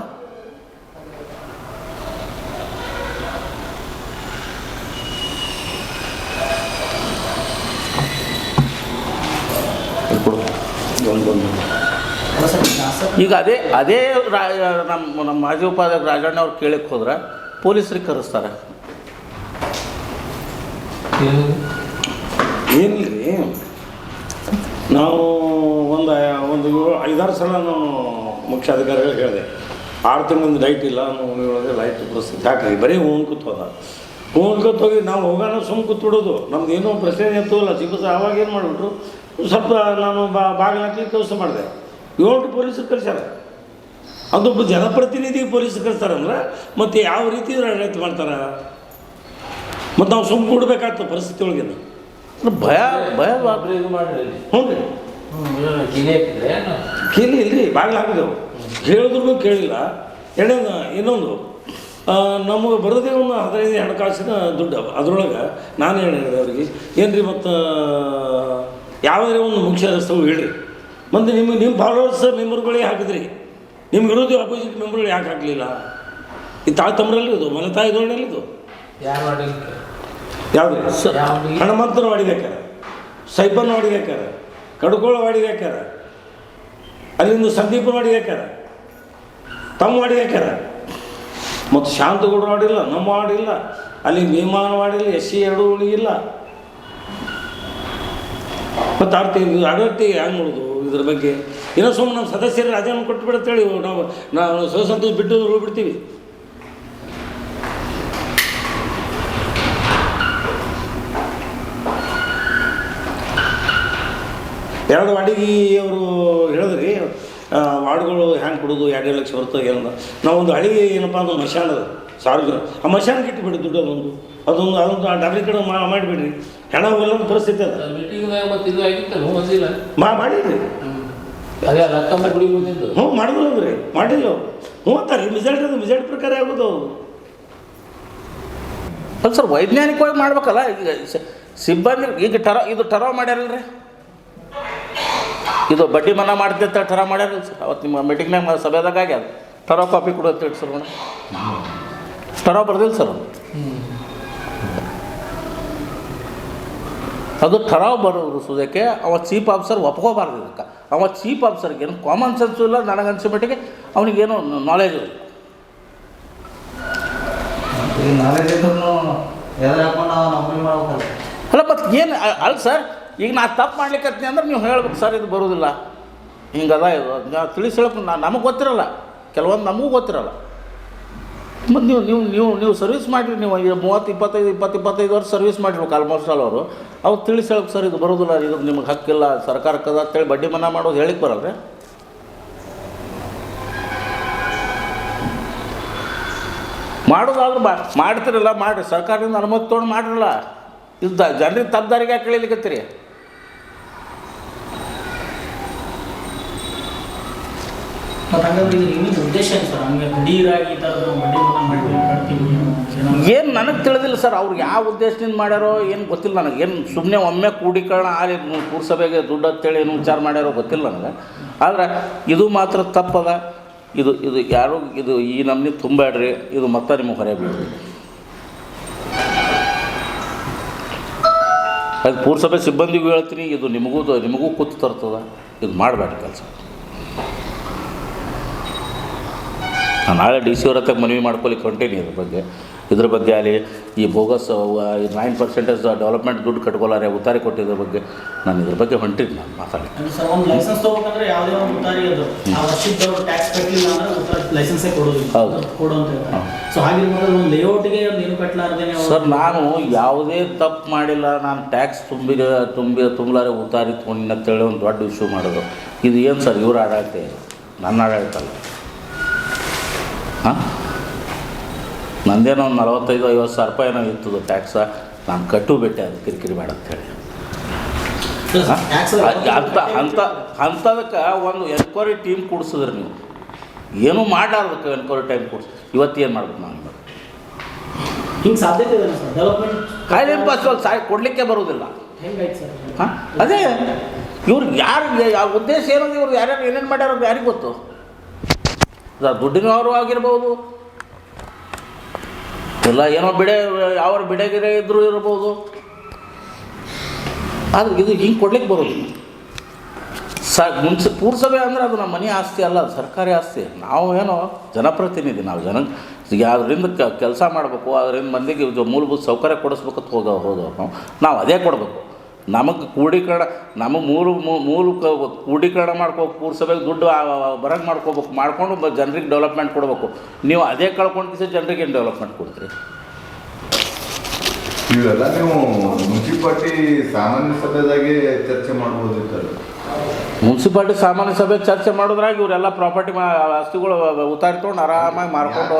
ಈಗ ಅದೇ ಅದೇ ರಾ ನಮ್ಮ ನಮ್ಮ ಮಾಜಿ ಉಪಾಧ್ಯಕ್ಷ ರಾಜಣ್ಣ ಅವ್ರು ಕೇಳಕ್ಕೆ ಹೋದ್ರೆ ಪೊಲೀಸರಿಗೆ ಕರೆಸ್ತಾರೆ. ಏನಿಲ್ರಿ ನಾವು ಒಂದು ಒಂದು ಐದಾರು ಸಲ ನಾನು ಮುಖ್ಯಾಧಿಕಾರಿಗಳು ಹೇಳಿದೆ. ಆರು ತಿಂಗಳಿಂದ ಲೈಟ್ ಇಲ್ಲ ಹೇಳಿದೆ ಲೈಟ್ ಪರಿಸ್ಥಿತಿ ಹಾಕ್ರಿ ಬರೀ ಹೂನ್ ಕೂತೋದ ಉಣ್ಕೂತ್ ಕೂತೋಗಿ ನಾವು ಹೋಗೋಣ ಸುಮ್ ಕೂತ್ಬಿಡೋದು. ನಮ್ದು ಏನೋ ಪ್ರಶ್ನೆ ಇಲ್ಲ ಚಿಕಿತ್ಸೆ ಅವಾಗ ಏನು ಮಾಡಿಬಿಟ್ರು? ಸ್ವಲ್ಪ ನಾನು ಬಾ ಬಾಗಿಲು ಹಾಕಿ ಕೆಲಸ ಮಾಡಿದೆ. ಏಳು ಪೊಲೀಸರು ಕಳಿಸ್ಯಾರ. ಅದೊಬ್ಬ ಜನಪ್ರತಿನಿಧಿಗೆ ಪೊಲೀಸರು ಕಳಿಸ್ತಾರಂದ್ರೆ ಮತ್ತು ಯಾವ ರೀತಿ ಆಡಳಿತ ಮಾಡ್ತಾರೆ? ಮತ್ತು ನಾವು ಸುಮ್ಮ ಕೊಡಬೇಕಾಗ್ತದೆ ಪರಿಸ್ಥಿತಿ ಒಳಗೆ ಭಯ ಭಯ ಇದು ಮಾಡಿರಿ ಹ್ಞೂ ರೀ. ಕೇಳಿ ಇಲ್ರಿ ಬಾಗಿಲು ಹಾಕಿದೆವು. ಕೇಳಿದ್ರು ಕೇಳಿಲ್ಲ. ಎಣ್ಣೆ ಇನ್ನೊಂದು ನಮಗೆ ಬರೋದೇ ಒಂದು ಹದಿನೈದು ಹಣಕಾಸಿನ ದುಡ್ಡು ಅದ್ರೊಳಗೆ ಅದರೊಳಗೆ ನಾನು ಏನು ಹೇಳಿದೆ ಅವ್ರಿಗೆ ಏನು ರೀ ಮತ್ತು ಯಾವುದೇ ಒಂದು ಮುಖ್ಯ ಹೇಳಿರಿ ಹೇಳ್ರಿ ಮತ್ತು ನಿಮ್ಗೆ ನಿಮ್ಮ ಫಾಲೋವರ್ಸ್ ಮೆಂಬರ್ಗಳಿಗೆ ಹಾಕಿದ್ರಿ. ನಿಮ್ಗೆ ವಿರೋಧಿ ಆಪೋಸಿಟ್ ಮೆಂಬರ್ಗಳು ಯಾಕೆ ಹಾಕಲಿಲ್ಲ? ಈ ತಾಯಿ ತಮ್ಮರಲ್ಲಿ ಇದು ಮನೆ ತಾಯಿ ಧೋರಣೆಯಲ್ಲಿ ಇದು? ಯಾವ್ದು? ಹನುಮಂತನ ವಾಡಿದಾಕ್ಯಾರ ಸೈಬನ್ ವಾಡಿದಾಕ್ಯಾರ ಕಡ್ಕೋಳ ಹೊಡಿಬೇಕಾರೆ ಅಲ್ಲಿಂದ ಸಂದೀಪ ವಾಡಿದಾಕ್ಯಾರ ತಮ್ಮ ವಾಡಿದಾಕ್ಯಾರ ಮತ್ತು ಶಾಂತಗೌಡ ವಾಡಿಲ್ಲ ನಮ್ಮ ವಾಡಿಲ್ಲ. ಅಲ್ಲಿ ವಿಮಾನ ವಾಡಿಲ್ಲ ಎಸ್ ಸಿ ಎರಡು ಇಲ್ಲ. ಮತ್ತು ಆರ್ತಿ ಆಡಳಿತ ಹ್ಯಾಂಗೆ ಮಾಡೋದು ಇದ್ರ ಬಗ್ಗೆ? ಏನೋ ಸುಮ್ಮನೆ ನಮ್ಮ ಸದಸ್ಯರು ರಾಜೀನಾಮೆ ಕೊಟ್ಟುಬಿಡುತ್ತೇಳಿ ನಾವು ನಾವು ಸ್ವಸಂತೋಷ ಬಿಟ್ಟು ಹೋಗ್ಬಿಡ್ತೀವಿ ಎರಡು ಅವರು ಹೇಳಿದ್ರಿ ವಾರ್ಡ್ಗಳು ಹ್ಯಾಂಗೆ ಕೊಡೋದು, ಎರಡು ಲಕ್ಷ ಬರ್ತದೆ ಏನಂದ ನಾವೊಂದು ಹಳಿ ಏನಪ್ಪ ಅಂದ್ರೆ ಮಶಾನದ ಸಾರ್ವಜನಿಕ. ಆ ಮಶಾನಕ್ಕೆ ಬಿಡಿ ದುಡ್ಡು ಅದೊಂದು. ಅದೊಂದು ಅದೊಂದು ಆ ಡಾಬ್ರಿ ಕಡೆ ಮಾಡಿಬಿಡ್ರಿ. ಹೆಣ ಹೋಗಲ್ಲ ಅಂತ ಪರಿಸ್ಥಿತಿ ಅದ ಮೀಟಿಂಗ್ನಾಗ ಮತ್ತೆ ಇದು ಆಗಿತ್ತಲ್ಲ ಒಂದಿಲ್ಲ ಮಾ ಮಾಡಿದ್ರಿ ಅದೇ ಗುಡಿ ಮುಂದಿದ್ದು ಹ್ಞೂ ಮಾಡಿದ್ರು ಅಂದ್ರಿ. ಮಾಡಿಲ್ಲ. ಹ್ಞೂ ಅಂತಾರೆ ರಿಸಲ್ಟ್ ಅದು ರಿಸಲ್ಟ್ ಪ್ರಕಾರ ಆಗೋದು ಅಲ್ಲ ಸರ್ ವೈಜ್ಞಾನಿಕವಾಗಿ ಮಾಡ್ಬೇಕಲ್ಲ ಈಗ ಸಿಬ್ಬಂದಿ ಈಗ ಟರ ಇದು ಟರ ಮಾಡ್ಯಾರಲ್ರಿ? ಇದು ಬಡ್ಡಿ ಮನ ಮಾಡ್ತಿದ್ದ ಟರ ಮಾಡ್ಯಾರ ಮಾಡ್ಯಾರಲ್ಲ ಸರ್ ಅವತ್ತು ನಿಮ್ಮ ಮೀಟಿಂಗ್ನಾಗ ಸಭೆದಾಗ ಆಗ್ಯದ. ಟರ ಕಾಪಿ ಕೊಡು ಅಂತ ಹೇಳಿ ಸರ್ ಮೇಡಮ್ ಟರಾವ್ ಬರ್ದಿಲ್ಲ ಸರ್ ಅದು. ಖರಾಬ್ ಬರೋದು ಸುದಕ್ಕೆ ಅವ ಚೀಫ್ ಆಫೀಸರ್ ಒಪ್ಕೋಬಾರ್ದು ಇದಕ್ಕೆ. ಅವ ಚೀಫ್ ಆಫೀಸರ್ಗೆ ಏನು ಕಾಮನ್ ಸೆನ್ಸು ಇಲ್ಲ ನನಗನ್ಸೋ ಮಟ್ಟಿಗೆ ಅವನಿಗೇನು ನಾಲೆಜ್ ಇಲ್ಲ. ಅಲ್ಲ ಮತ್ತು ಏನು ಅಲ್ಲ ಸರ್ ಈಗ ನಾ ತಪ್ಪು ಮಾಡ್ಲಿಕ್ಕೆ ಅಂದ್ರೆ ನೀವು ಹೇಳ್ಬೇಕು ಸರ್ ಇದು ಬರೋದಿಲ್ಲ. ಹಿಂಗದ ಇದು. ತಿಳಿಸ್ ಹೇಳಕ್ಕೆ ನಾ ನಮಗೆ ಗೊತ್ತಿರಲ್ಲ. ಕೆಲವೊಂದು ನಮಗೂ ಗೊತ್ತಿರಲ್ಲ. ಮತ್ತು ನೀವು ನೀವು ನೀವು ನೀವು ಸರ್ವಿಸ್ ಮಾಡಿರಿ, ನೀವು ಈಗ ಮೂವತ್ತು, ಇಪ್ಪತ್ತೈದು, ಇಪ್ಪತ್ತು, ಇಪ್ಪತ್ತೈದು ವರ್ಷ ಸರ್ವಿಸ್ ಮಾಡಿರ್ಬೇಕು ಆಲ್ಮೋಸ್ಟ್ ಆಲ್ ಅವರು. ಅವ್ರು ತಿಳಿಸಿ ಹೇಳಕ್ಕೆ ಸರ್ ಇದು ಬರೋದಿಲ್ಲ ಇದು ನಿಮ್ಗೆ ಹಕ್ಕಿಲ್ಲ ಸರ್ಕಾರಕ್ಕದ ಅಂತೇಳಿ ಬಡ್ಡಿ ಮನ ಮಾಡೋದು ಹೇಳಿಕ್ಕೆ ಬರಲ್ಲ ರೀ ಮಾಡೋದಾದ್ರೆ ಬಾ ಮಾಡ್ತಿರಲ್ಲ, ಮಾಡಿರಿ. ಸರ್ಕಾರದಿಂದ ಅನುಮತಿ ತೊಗೊಂಡು ಮಾಡಿರಲ್ಲ. ಇದು ಜನರಿಗೆ ತಪ್ಪದಾರಿಗೆ ಯಾಕೆ ಕೇಳಿಲಿಕ್ಕತ್ತೀರಿ ಏನು ನನಗೆ ತಿಳಿದಿಲ್ಲ ಸರ್, ಅವ್ರು ಯಾವ ಉದ್ದೇಶದಿಂದ ಮಾಡ್ಯಾರೋ ಏನು ಗೊತ್ತಿಲ್ಲ ನನಗೆ. ಏನು ಸುಮ್ಮನೆ ಒಮ್ಮೆ ಕೂಡೀಕರಣ ಆಲಿ ಪುರಸಭೆಗೆ ದುಡ್ಡು ಅಂತೇಳಿ ಏನು ವಿಚಾರ ಮಾಡ್ಯಾರೋ ಗೊತ್ತಿಲ್ಲ ನನಗೆ. ಆದರೆ ಇದು ಮಾತ್ರ ತಪ್ಪದ. ಇದು ಇದು ಯಾರು, ಇದು ಈ ನಮ್ನಿ ತುಂಬಬೇಡ್ರಿ ಇದು ಮತ್ತೆ ನಿಮಗೆ ಹೊರೆ ಬೀಳ್ರಿ. ಅದು ಪುರಸಭೆ ಸಿಬ್ಬಂದಿಗೂ ಹೇಳ್ತೀನಿ, ಇದು ನಿಮಗೂ ನಿಮಗೂ ಕೂತು ತರ್ತದ. ಇದು ಮಾಡಬೇಡ್ರಿ ಕೆಲಸ. ನಾಳೆ ಡಿ ಸಿ ಅವ್ರ ಹತ್ರ ಮನವಿ ಮಾಡ್ಕೊಲಿಕ್ಕೆ ಹೊಂಟೀನಿ ಇದ್ರ ಬಗ್ಗೆ. ಇದ್ರ ಬಗ್ಗೆ ಅಲ್ಲಿ ಈ ಬೋಗಸ್ ನೈನ್ ಪರ್ಸೆಂಟೇಜ್ ಡೆವಲಪ್ಮೆಂಟ್ ದುಡ್ಡು ಕಟ್ಕೊಳ್ಳಾರೆ ಉತ್ತಾರಿ ಕೊಟ್ಟಿದ್ರ ಬಗ್ಗೆ ನಾನು ಇದ್ರ ಬಗ್ಗೆ ಹೊಂಟೀನಿ ನಾನು ಮಾತಾಡಿ ಹೌದು. ಸರ್ ನಾನು ಯಾವುದೇ ತಪ್ಪು ಮಾಡಿಲ್ಲ. ನಾನು ಟ್ಯಾಕ್ಸ್ ತುಂಬಿ ತುಂಬಿ ತುಂಬಲಾರೆ ಉತ್ತಾರಿ ತೊಗೊಂಡಿನ ಅಂತೇಳಿ ಒಂದು ದೊಡ್ಡ ಇಶ್ಯೂ ಮಾಡೋದು ಇದು ಏನು ಸರ್ ಇವ್ರ ಆಡಳಿತ. ನನ್ನ ಆಡಳಿತ ಅಲ್ಲ. ಹಾಂ? ನಂದೇನೋ ಒಂದು ನಲವತ್ತೈದು ಐವತ್ತು ಸಾವಿರ ರೂಪಾಯಿ ಏನೋ ಇತ್ತು ಟ್ಯಾಕ್ಸ ನಾನು ಕಟ್ಟು ಬಿಟ್ಟೆ ಅದು ಕಿರಿಕಿರಿ ಬೇಡ ಅಂತೇಳಿ ಅಂತ ಅಂತ ಅಂಥದಕ್ಕೆ ಒಂದು ಎನ್ಕ್ವೈರಿ ಟೀಮ್ ಕೂಡಿಸಿದ್ರಿ ನೀವು. ಏನೂ ಮಾಡಲಾರ್ದಕ್ಕೆ ಎನ್ಕ್ವೈರಿ ಟೈಮ್ ಕೂಡಿಸಿ. ಇವತ್ತು ಏನು ಮಾಡ್ಬೇಕು ನಾನು ಹಿಂಗೆ ಸಾಧ್ಯತೆ ಕಾಯಿಲೆ ಪಾಸ್ ಸಾಯ್ ಕೊಡಲಿಕ್ಕೆ ಬರೋದಿಲ್ಲ. ಹಾಂ? ಅದೇ. ಇವ್ರಿಗೆ ಯಾರು ಯಾವ ಉದ್ದೇಶ ಏನಂದ್ರೆ ಇವ್ರು ಯಾರ್ಯಾರು ಏನೇನು ಮಾಡ್ಯಾರ ಯಾರಿಗೆ ಗೊತ್ತು? ದುಡ್ಡಿನವರು ಆಗಿರ್ಬೋದು. ಇಲ್ಲ ಏನೋ ಬಿಡೆ ಯಾವ ಬಿಡೆಗಿರೆ ಇದ್ದರೂ ಇರ್ಬೋದು. ಆದ್ರೆ ಇದು ಹಿಂಗೆ ಕೊಡ್ಲಿಕ್ಕೆ ಬರೋದು ಸ ಮುನ್ಸಿ ಪೂರ್ಸಭೆ ಅಂದರೆ ಅದು ನಮ್ಮ ಮನೆ ಆಸ್ತಿ ಅಲ್ಲ ಸರ್ಕಾರಿ ಆಸ್ತಿ. ನಾವು ಏನೋ ಜನಪ್ರತಿನಿಧಿ, ನಾವು ಜನ ಅದರಿಂದ ಕೆಲಸ ಮಾಡಬೇಕು ಅದರಿಂದ ಮಂದಿಗೆ ಮೂಲಭೂತ ಸೌಕರ್ಯ ಕೊಡಿಸ್ಬೇಕಂತ ಹೋಗೋ ಹೋದವ್ರು ನಾವು ನಾವು ಅದೇ ಕೊಡಬೇಕು. ನಮಗೆ ಕ್ರೋಢೀಕರಣ ನಮಗೆ ಮೂರು ಮೂರು ಮಾಡ್ಕೋಬೇಕು ಕ್ರೋಢೀಕರಣ ಮಾಡ್ಕೋ ಪೂರಸಭೆಗೆ ದುಡ್ಡು ಬರಂಗೆ ಮಾಡ್ಕೋಬೇಕು ಮಾಡ್ಕೊಂಡು ಜನರಿಗೆ ಡೆವಲಪ್ಮೆಂಟ್ ಕೊಡಬೇಕು. ನೀವು ಅದೇ ಕಳ್ಕೊಂಡು ಜನರಿಗೆ ಏನು ಡೆವಲಪ್ಮೆಂಟ್ ಕೊಡ್ತೀರಿ? ಇವೆಲ್ಲ ನೀವು ಮುನ್ಸಿಪಾಲ್ಟಿ ಸಾಮಾನ್ಯ ಸಭೆದಾಗೆ ಚರ್ಚೆ ಮಾಡ್ಬೋದಿತ್ತಲ್ಲ ಮುನ್ಸಿಪಾಲ್ಟಿ ಸಾಮಾನ್ಯ ಸಭೆ ಚರ್ಚೆ ಮಾಡೋದ್ರಾಗ ಇವರೆಲ್ಲ ಪ್ರಾಪರ್ಟಿ ಆಸ್ತಿಗಳು ಉತ್ತಾರಿ ತೊಗೊಂಡು ಆರಾಮಾಗಿ ಮಾರ್ಕೊಂಡು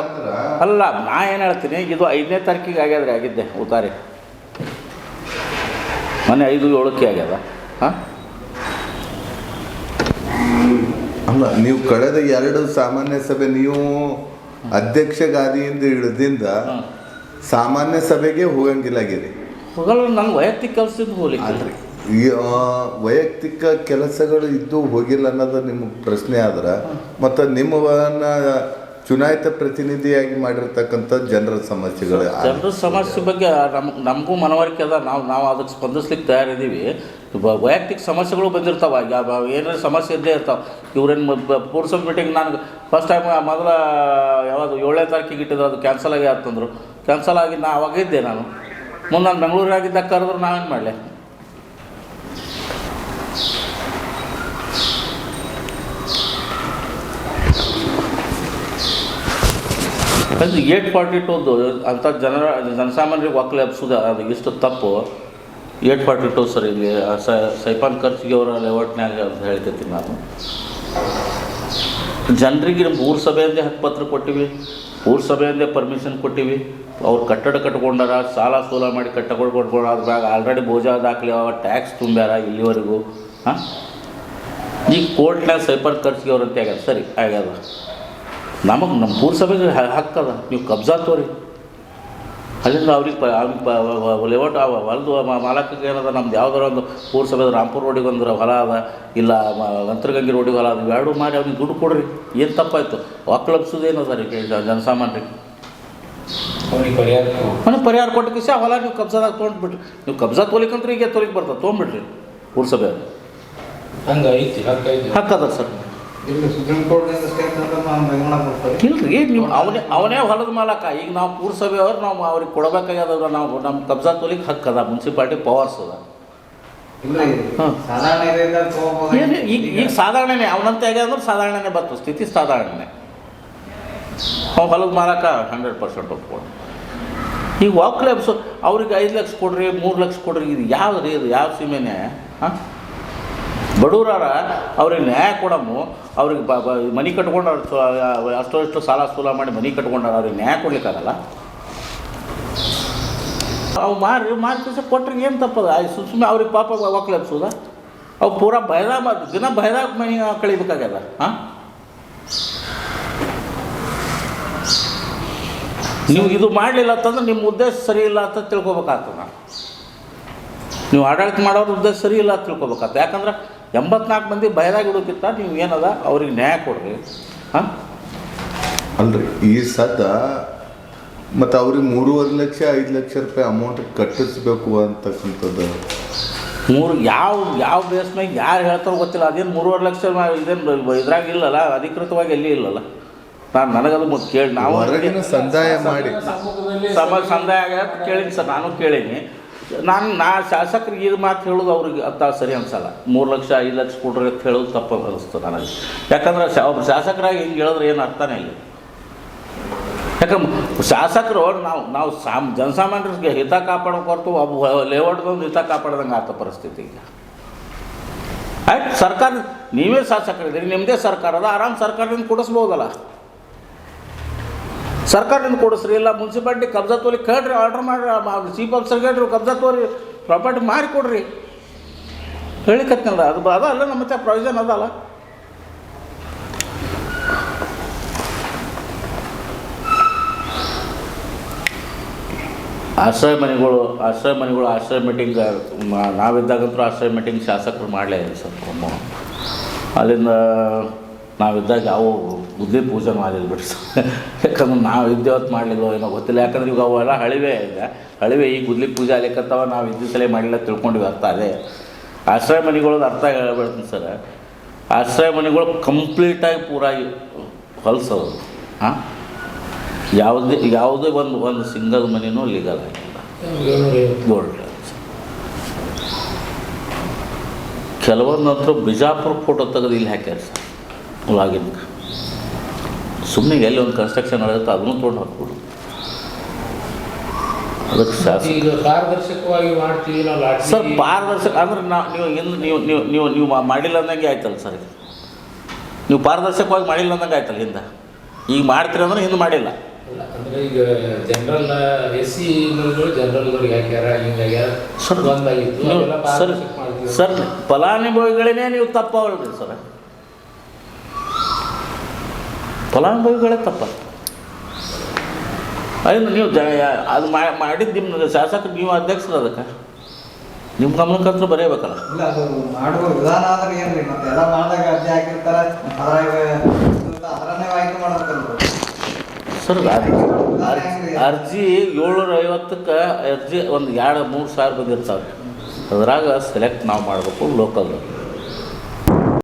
ಅಲ್ಲ ನಾ ಏನು ಹೇಳ್ತೀನಿ ಇದು ಐದನೇ ತಾರೀಕಿಗೆ ಆಗ್ಯದ್ರಿ ಆಗಿದ್ದೆ ಉತ್ತಾರಿ ಮೊನ್ನೆ ಐದು ಏಳಕ್ಕೆ ಆಗ್ಯದ? ಹಾಂ? ಅಲ್ಲ ನೀವು ಕಳೆದ ಎರಡು ಸಾಮಾನ್ಯ ಸಭೆ ನೀವು ಅಧ್ಯಕ್ಷ ಗಾದಿಯಿಂದ ಹಿಡಿದಿಂದ ಸಾಮಾನ್ಯ ಸಭೆಗೆ ಹೋಗಂಗಿಲ್ಲಾಗಿರಿ? ಹೋಗಲ್ಲ ನಂಗೆ ವೈಯಕ್ತಿಕ ಕೆಲಸದಿಂದ ಹೋಗ್ಲಿಕ್ಕೆ ಆದ್ರಿ ಈ ವೈಯಕ್ತಿಕ ಕೆಲಸಗಳು ಇದ್ದು ಹೋಗಿಲ್ಲ ಅನ್ನೋದು ನಿಮ್ಮ ಪ್ರಶ್ನೆ ಆದ್ರೆ ಮತ್ತು ನಿಮ್ಮವನ್ನ ಚುನಾಯಿತ ಪ್ರತಿನಿಧಿಯಾಗಿ ಮಾಡಿರ್ತಕ್ಕಂಥ ಜನರ ಸಮಸ್ಯೆಗಳು ಜನರ ಸಮಸ್ಯೆ ಬಗ್ಗೆ ನಮ್, ನಮಗೂ ಮನವರಿಕೆ ಅದ. ನಾವು ನಾವು ಅದಕ್ಕೆ ಸ್ಪಂದಿಸ್ಲಿಕ್ಕೆ ತಯಾರಿದ್ದೀವಿ. ವೈಯಕ್ತಿಕ ಸಮಸ್ಯೆಗಳು ಬಂದಿರ್ತಾವೆ. ಏನಾರ ಸಮಸ್ಯೆ ಇದ್ದೇ ಇರ್ತಾವೆ. ಇವ್ರೇನು ಪೂರ್ಸಮ್ ಮೀಟಿಂಗ್ ನಾನು ಫಸ್ಟ್ ಟೈಮ್ ಮೊದಲ ಯಾವುದು ಏಳನೇ ತಾರೀಕಿಗೆ ಇಟ್ಟಿದ್ರು, ಅದು ಕ್ಯಾನ್ಸಲ್ ಆಗಿ ಅಂತಂದರು ಕ್ಯಾನ್ಸಲ್ ಆಗಿ ನಾ ಅವಾಗಿದ್ದೆ ನಾನು. ಮುಂದೆ ನಾನು ಬೆಂಗಳೂರಾಗಿದ್ದಾಗ ಕರೆದ್ರು ನಾವೇನು ಮಾಡಲಿ? ಅದು ಏಟ್ ಫಾರ್ಟಿ ಅದು ಅಂಥ ಜನರ, ಜನಸಾಮಾನ್ಯರಿಗೆ ಒಕ್ಕಲೆ ಹಬ್ಸೋದು ಅದು ಇಷ್ಟು ತಪ್ಪು. ಏಟ್ ಫಾರ್ಟಿ ಟು ಸರ್ ಇಲ್ಲಿ, ಆ, ಸ- ಸೈಪಾನ್ ಖರ್ಚಿಗೆ ಅವರ ಲೆವಟ್ನಾಗ ಅಂತ ಹೇಳ್ತೈತಿ ನಾನು. ಜನರಿಗೆ ಊರ ಸಭೆಯಿಂದೇ ಹಕ್ಕುಪತ್ರ ಕೊಟ್ಟಿವಿ, ಊರ ಸಭೆಯಿಂದೇ ಪರ್ಮಿಷನ್ ಕೊಟ್ಟಿವಿ. ಅವ್ರು ಕಟ್ಟಡ ಕಟ್ಕೊಂಡಾರ, ಸಾಲ ಸೂಲ ಮಾಡಿ ಕಟ್ಟಡ ಅದ್ರ ಅದ್ರಾಗ ಆಲ್ರೆಡಿ ಭೋಜಾ ದಾಖಲೆ ಅವ ಟ್ಯಾಕ್ಸ್ ತುಂಬ್ಯಾರ ಇಲ್ಲಿವರೆಗೂ. ಹಾಂ? ಈಗ ಕೋರ್ಟ್ನಾಗ ಸೈಪರ್ ಖರ್ಚಿಗೆ ಅವ್ರಂತೆ ಆಗ್ಯದ ಸರಿ, ಆಗ್ಯದ. ನಮಗೆ ನಮ್ಮ ಪೂರಸಭೆಗೆ ಹಕ್ಕದ. ನೀವು ಕಬ್ಜಾ ತೋರಿ. ಅಲ್ಲಿಂದ ಅವ್ರಿಗೆ ಪ ಅವ್ರಿಗೆ ಲೇಔಟ್ ಅವ. ಹೊಲದು ಮಾಲಕಕ್ಕೆ ಏನದ? ನಮ್ದು ಯಾವ್ದಾರ ಒಂದು ಪೂರಸಭೆದ ರಾಂಪುರ ರೋಡಿಗೆ ಒಂದು ಹೊಲ ಅದ ಇಲ್ಲ ಅಂತರಗಂಗೆ ರೋಡಿಗೆ ಹೊಲ ಅದ. ಎರಡು ಮಾಡಿ ಅವ್ನಿಗೆ ದುಡ್ಡು ಕೊಡ್ರಿ. ಏನು ತಪ್ಪಾಯ್ತು? ಒಕ್ಕಲಬ್ಸೋದು ಏನದ ರೀ ಜನಸಾಮಾನ್ಯರಿಗೆ? ಅವನಿಗೆ ಪರಿಹಾರ ಕೊಟ್ಟು ಕಿಸಿ ಹೊಲ ನೀವು ಕಬ್ಜಾದಾಗ ತೊಗೊಂಡ್ಬಿಟ್ರಿ ನೀವು ಕಬ್ಜಾ ತೊಲಿಕಂದ್ರೆ ಈಗ ತೋಲಿಕ್ ಬರ್ತದೆ ತೊಗೊಂಡ್ಬಿಡ್ರಿ ಪೂರಸಭೆ ಹಂಗ ಐತಿ ಹಕ್ಕ ಐತಿ. ಹಕ್ಕದ ಸರ್. ಇಲ್ಲಿ ಸುಪ್ರೀಂ ಕೋರ್ಟ್ನಿಂದ ಸ್ಟೇ ಅಂತ ನಾವು ಬೆಂಗಳೂರು ಕೊಡ್ತೀವಿ ಇಲ್ರಿ ನೀವು ಅವನೇ ಅವನೇ ಹೊಲದ ಮಾಲಕ. ಈಗ ನಾವು ಪೂರ್ಸಭೆಯವ್ರು ನಾವು ಅವ್ರಿಗೆ ಕೊಡಬೇಕಾಗ್ಯದ ನಾವು ನಮ್ಮ ಕಬ್ಜಾ ತೊಲಿಗೆ ಹಕ್ಕದ ಮುನ್ಸಿಪಾಲ್ಟಿ ಪವರ್ಸ್ ಅದ. ಏನು ಈಗ ಈಗ ಸಾಧಾರಣನೇ ಅವನಂತೆ ಆಗ್ಯದ ಅಂದ್ರೆ ಸಾಧಾರಣನೇ ಬರ್ತದೆ ಸ್ಥಿತಿ ಸಾಧಾರಣನೇ. ಅವ್ನು ಹೊಲದ ಮಾಲಕ ಹಂಡ್ರೆಡ್ ಪರ್ಸೆಂಟ್ ಒಪ್ಕೊಂಡು. ಈಗ ವಾಕ್ಲೆಬ್ಸು ಅವ್ರಿಗೆ ಐದು ಲಕ್ಷ ಕೊಡ್ರಿ ಮೂರು ಲಕ್ಷ ಕೊಡ್ರಿ ಇದು ಯಾವ್ದು ರೀ ಇದು ಯಾವ ಸೀಮೆನೇ ಹಾಂ? ಬಡವರಾರ ಅವ್ರಿಗೆ ನ್ಯಾಯ ಕೊಡಮು, ಅವ್ರಿಗೆ ಬ ಮನೆ ಕಟ್ಕೊಂಡವ್ರು ಅಷ್ಟು ಅಷ್ಟೋ ಸಾಲ ಸೂಲ ಮಾಡಿ ಮನೆ ಕಟ್ಕೊಂಡಾರ ಅವ್ರಿಗೆ ನ್ಯಾಯ ಕೊಡ್ಲಿಕ್ಕಾಗಲ್ಲ? ಅವು ಮಾರಿ ಮಾರಿ ಕೆಲಸ ಕೊಟ್ರೆ ಏನು ತಪ್ಪದ? ಸುಮ್ಮ ಸುಮ್ಮನೆ ಅವ್ರಿಗೆ ಪಾಪ ಒಕ್ಲೆಬ್ಸೋದ ಅವು ಪೂರಾ ಭಯದಾಗ ದಿನ ಭಯದಾಗ ಮನೆ ಕಳಿಬೇಕಾಗ್ಯದ ಹಾಂ ನೀವು ಇದು ಮಾಡಲಿಲ್ಲ ಅಂತಂದ್ರೆ ನಿಮ್ಮ ಉದ್ದೇಶ ಸರಿ ಇಲ್ಲ ಅಂತ ತಿಳ್ಕೊಬೇಕಾಗ್ತದೆ. ನೀವು ಆಡಳಿತ ಮಾಡೋರ ಉದ್ದೇಶ ಸರಿ ಇಲ್ಲ ಅಂತ ತಿಳ್ಕೊಬೇಕಾಗ್ತದೆ. ಯಾಕಂದ್ರೆ ಎಂಬತ್ನಾಲ್ಕು ಮಂದಿ ಬಯಲಾಗಿ ಇಡೋಕ್ಕಿಂತ ನೀವು ಏನದ? ಅವ್ರಿಗೆ ನ್ಯಾಯ ಕೊಡ್ರಿ. ಹಾಂ? ಅಲ್ರಿ ಈ ಸದ್ದ ಮತ್ತು ಅವ್ರಿಗೆ ಮೂರುವರೆ ಲಕ್ಷ ಐದು ಲಕ್ಷ ರೂಪಾಯಿ ಅಮೌಂಟ್ ಕಟ್ಟಿಸ್ಬೇಕು ಅಂತಕ್ಕಂಥದ್ದು. ಮೂರು ಯಾವ ಯಾವ ಬೇಸ್ ಮ್ಯಾಗ ಯಾರು ಹೇಳ್ತಾರೋ ಗೊತ್ತಿಲ್ಲ. ಅದೇನು ಮೂರುವರೆ ಲಕ್ಷ ಇದೇನು ಇದ್ರಾಗ ಇಲ್ಲಲ್ಲ? ಅಧಿಕೃತವಾಗಿ ಎಲ್ಲಿ ಇಲ್ಲಲ್ಲ? ನಾನು ನನಗದು ಮತ್ತು ಕೇಳಿ ನಾವು ಹೊರಗಿನ ಸಂದಾಯ ಮಾಡಿ. ಸಮ ಸಂದಾಯ ಕೇಳೀನಿ ಸರ್. ನಾನು ಕೇಳೀನಿ. ನಾನು, ನಾ ಶಾಸಕರಿಗೆ ಇದು ಮಾತು ಹೇಳೋದು ಅವ್ರಿಗೆ ಅಂತ ಸರಿ ಅನ್ಸಲ್ಲ. ಮೂರು ಲಕ್ಷ, ಐದು ಲಕ್ಷ ಕೊಡ್ರಿ ಅಂತ ಹೇಳೋದು ತಪ್ಪು ಅನಿಸ್ತು ನನಗೆ. ಯಾಕಂದ್ರೆ ಶಾ ಒಬ್ಬ ಶಾಸಕರಾಗಿ ಹಿಂಗೆ ಹೇಳಿದ್ರೆ ಏನು ಅರ್ಥನೇ ಇಲ್ಲ. ಯಾಕಂದ್ರೆ ಶಾಸಕರು, ನಾವು ನಾವು ಸಾಮ್, ಜನಸಾಮಾನ್ಯರಿಗೆ ಹಿತ ಕಾಪಾಡೋಕೆ ಹೊರತು ಒಬ್ಬ ಲೇಔಟ್ದೊಂದು ಹಿತ ಕಾಪಾಡ್ದಂಗೆ ಆತ ಪರಿಸ್ಥಿತಿ ಈಗ. ಆಯ್ತು, ಸರ್ಕಾರ, ನೀವೇ ಶಾಸಕರಿದ್ದೀರಿ ನಿಮ್ಮದೇ ಸರ್ಕಾರ ಅದ, ಆರಾಮ್ ಸರ್ಕಾರದಿಂದ ಕೊಡಿಸ್ಬೋದಲ್ಲ. ಸರ್ಕಾರದಿಂದ ಕೊಡಿಸ್ರಿ, ಇಲ್ಲ ಮುನ್ಸಿಪಾಲ್ಟಿ ಕಬ್ಜಾ ತೋರಿ ಕೇಳ್ರಿ ಆರ್ಡ್ರ್ ಮಾಡಿ ಚೀಫ್ ಆಫೀಸರ್ಗೆ ಹೇಳ್ರಿ, ಕಬ್ಜಾ ತೋರಿ ಪ್ರಾಪರ್ಟಿ ಮಾರಿ ಕೊಡ್ರಿ. ಹೇಳಿಕತ್ನಲ್ಲ ಅದು ಅದ ಅಲ್ಲ ನಮ್ಮ ಮತ್ತೆ ಪ್ರೊವಿಷನ್ ಅದಲ್ಲ. ಆಶ್ರಯ ಮನೆಗಳು ಆಶ್ರಯ ಮನೆಗಳು, ಆಶ್ರಯ ಮೀಟಿಂಗ್ ನಾವಿದ್ದಾಗಂತೂ ಆಶ್ರಯ ಮೀಟಿಂಗ್ ಶಾಸಕರು ಮಾಡಲೇ ಸರ್. ಅಲ್ಲಿಂದ ನಾವಿದ್ದಾಗ ಯಾವ ಬುದ್ಧಿ ಪೂಜೆ ಮಾಡಿಲ್ಲ ಬಿಡಿ ಯಾಕಂದ್ರೆ ನಾವು ಇದ್ದೇವತ್ತು ಮಾಡಲಿಲ್ಲ ಏನೋ ಗೊತ್ತಿಲ್ಲ. ಯಾಕಂದ್ರೆ ಈಗ ಅವೆಲ್ಲ ಹಳಿವೆ ಇದೆ ಹಳಿವೆ ಈ ಗುದ್ಲಿ ಪೂಜೆ ಆಗ್ಲಿಕ್ಕತ್ತವ ನಾವು ಇದ್ದ ಸಲ ಮಾಡಿಲ್ಲ ತಿಳ್ಕೊಂಡಿವಿ ಅರ್ಥ ಅದೇ. ಆಶ್ರಯ ಮನೆಗಳದ್ದು ಅರ್ಥ ಹೇಳ್ಬಿಡ್ತೀನಿ ಸರ್. ಆಶ್ರಯ ಮನೆಗಳು ಕಂಪ್ಲೀಟಾಗಿ ಪೂರಾಗಿ ಹೊಲ್ಸೋದು. ಹಾಂ ಯಾವುದೇ ಯಾವುದೇ ಒಂದು ಒಂದು ಸಿಂಗಲ್ ಮನೆಯೂ ಲೀಗಲ್ ಆಗಿಲ್ಲ. ಕೆಲವೊಂದು ಹತ್ರ ಬಿಜಾಪುರ ಫೋಟೋ ತೆಗೆದು ಇಲ್ಲಿ ಹಾಕ್ಯಾರ ಸರ್. ಲಾಗಿನ್ ಸುಮ್ಮನೆ ಎಲ್ಲಿ ಒಂದು ಕನ್ಸ್ಟ್ರಕ್ಷನ್ ನಡೆಯುತ್ತೆ ಅದನ್ನು ತೊಗೊಂಡು ಹಾಕ್ಬಿಡು. ಅದಕ್ಕೆ ಈಗ ಪಾರದರ್ಶಕವಾಗಿ ಮಾಡ್ತೀವಿ ನಾವು ಸರ್ ಪಾರದರ್ಶಕ ಅಂದ್ರೆ ನಾವು ನೀವು ಎಂದು ನೀವು ನೀವು ನೀವು ನೀವು ಮಾಡಿಲ್ಲ ಅಂದಂಗೆ ಆಯ್ತಲ್ಲ ಸರ್. ನೀವು ಪಾರದರ್ಶಕವಾಗಿ ಮಾಡಿಲ್ಲ ಅಂದಂಗೆ ಆಯ್ತಲ್ಲ ಹಿಂದೆ. ಈಗ ಮಾಡ್ತೀರ ಅಂದ್ರೆ ಹಿಂದೆ ಮಾಡಿಲ್ಲ. ಅಂದ್ರೆ ಈಗ ಜನರಲ್ ಎಸ್ ಸಿ ಜನರಲ್ದವ್ರಿಗೆ ಹಾಕ್ಯಾರ ಹಿಂಗಾಗ್ಯಾರ ಸರ್ ಒಂದಾಗಿತ್ತು ಸರ್ ಫಲಾನುಭವಿಗಳೇನೇ ಮಾಡ್ತೀವಿ. ಸರ್ ಫಲಾನುಭವಿಗಳೇ ನೀವು ತಪ್ಪವಲ್ರಿ ಸರ್. ಫಲಾನುಭವಿಗಳೇ ತಪ್ಪ. ಅದನ್ನು ನೀವು ಜ ಅದು ಮಾಡಿದ್ದು ನಿಮ್ಮ ಶಾಸಕ ನೀವು ಅಧ್ಯಕ್ಷರು ಅದಕ್ಕೆ. ನಿಮ್ಮ ಗಮನಕ್ಕಂತೂ ಬರೆಯಬೇಕಲ್ಲ. ಮಾಡುವ ವಿಧಾನ ಆದ್ರೆ ಏನ್ರಿ ಮತ್ತೆ ಎಲ್ಲ ಮಾಡಿದಾಗ ಅರ್ಜಿ ಹಾಕಿರ್ತಾರ ಅದ್ರಾಗ ಅದರನ್ನೇ ಆಯ್ಕೆ ಮಾಡ್ಬೇಕಲ್ರಿ. ಸರ್ ಅರ್ಜಿ ಅರ್ಜಿ ಏಳ್ನೂರ ಐವತ್ತಕ್ಕೆ ಅರ್ಜಿ ಒಂದು ಎರಡು ಮೂರು ಸಾವಿರ ಬಂದಿರ್ತಾವೆ ಅದ್ರಾಗ ಸೆಲೆಕ್ಟ್ ನಾವು ಮಾಡಬೇಕು ಲೋಕಲ್